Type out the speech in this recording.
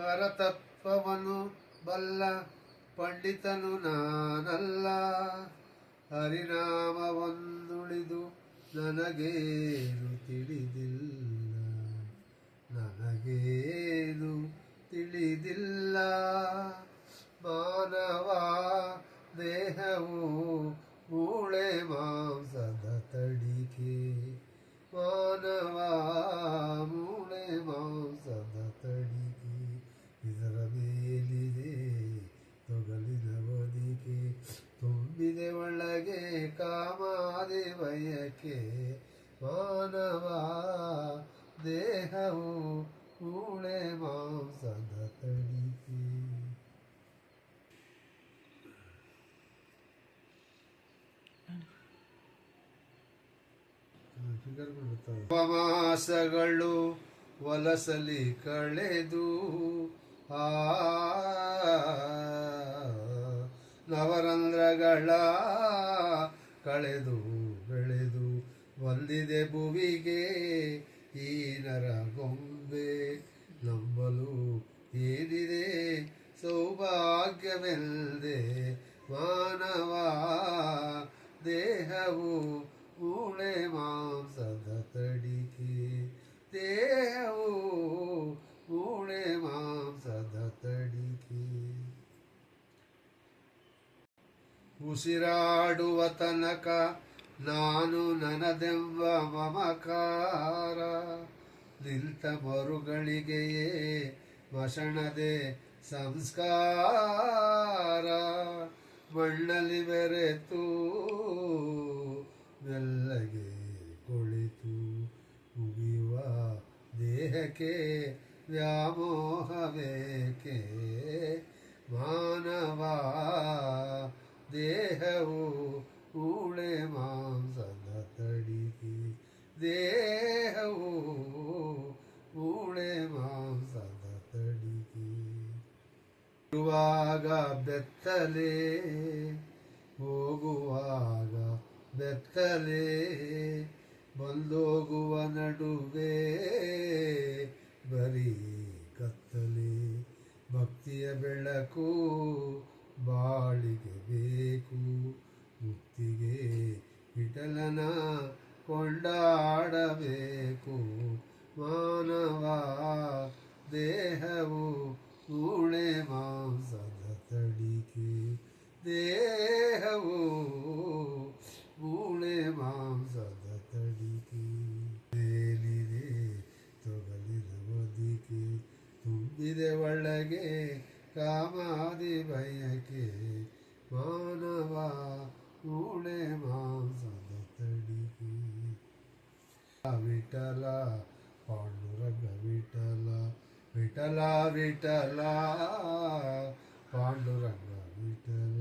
ಪರತತ್ವವನ್ನು ಬಲ್ಲ ಪಂಡಿತನು ನಾನಲ್ಲ. ಹರಿನಾಮವೊಂದುಳಿದು ನನಗೇನು ತಿಳಿದಿಲ್ಲ. ನನಗೇನು ತಿಳಿದಿಲ್ಲ. ಮಾನವ ದೇಹವು ಮೂಳೆ ಮಾಂಸದ ತಡಿಕೆ. ಮಾನವ ಮೂಳೆ ಮಾಂಸದ ತಡಿಕೆ. ಇದರ ಮೇಲಿದೆ ತೊಗಲಿನ ಬದಿಕೆ ತುಂಬಿದೆ ಒಳಗೆ ಕಾಮಾದಿ ಬಯಕೆ ಮಾನವ ದೇಹವು ಮೂಳೆ ಮಾಂಸದ ತಳಿಕೆ ಉಪವಾಸಗಳು ವಲಸಲಿ ಕಳೆದು ನವರಂಧ್ರಗಳ ಕಳೆದು ಬೆಳೆದು ಬಂದಿದೆ ಭುವಿಗೆ, ಈ ನರಗೊಂಬೆ ನಂಬಲು ಏನಿದೆ? ಸೌಭಾಗ್ಯವೆಲ್ಲದೆ ಮಾನವ ದೇಹವು ಮೂಳೆ ಮಾಂಸದ ತಡಿಕೆ ದೇಹವು ಮೂಳೆ ಮಾಂಸದ ತಡಿಕೆ ಉಸಿರಾಡುವ ತನಕ ನಾನು ನನದೆವ್ವ ಮಮಕಾರ. ನಿಂತ ಮರುಗಳಿಗೆಯೇ ಮಶಣದೆ ಸಂಸ್ಕಾರ. ಮಣ್ಣಲ್ಲಿ ಬೆರೆತು ಮೆಲ್ಲಗೆ ಕುಳಿತು ಮುಗಿಯುವ ದೇಹಕ್ಕೆ ವ್ಯಾಮೋಹವೇಕೆ? ಮಾನವ ದೇಹವು ಕೂಳೆ ಮಾಂಸದ ತಡಿಕೆ ದೇಹವು ಕೂಳೆ ಮಾಂಸದ ತಡಿಕೆ ಇರುವಾಗ ಬೆತ್ತಲೆ, ಹೋಗುವಾಗ ಬೆತ್ತಲೆ, ಬಂದೋಗುವ ನಡುವೆ ಬರೀ ಕತ್ತಲೆ. ಭಕ್ತಿಯ ಬೆಳಕು ಬಾಳಿಗೆ ಬೇಕು ಮುಕ್ತಿಗೆ ವಿಠಲನ ಕೊಂಡಾಡಬೇಕು. ಮಾನವ ದೇಹವು ಮೂಳೆ ಮಾಂಸದ ತಡಿಕೆ ದೇಹವು ಮೂಳೆ ಮಾಂಸದ ತಡಿಕೆ ಮೇಲಿದೆ ತೊಗಲಿನ ಬದಿಕೆ ತುಂಬಿದೆ ಒಳಗೆ ಕಾಮಾದಿ ಬಯಕೆ ಮಾನವ ಮೂಳೆ ಮಾಂಸದ ತಡಿಕೆ ವಿಠಲ ಪಾಂಡುರಂಗ ವಿಠಲ ವಿಠಲ ವಿಠಲ ಪಾಂಡುರಂಗ ವಿಠಲ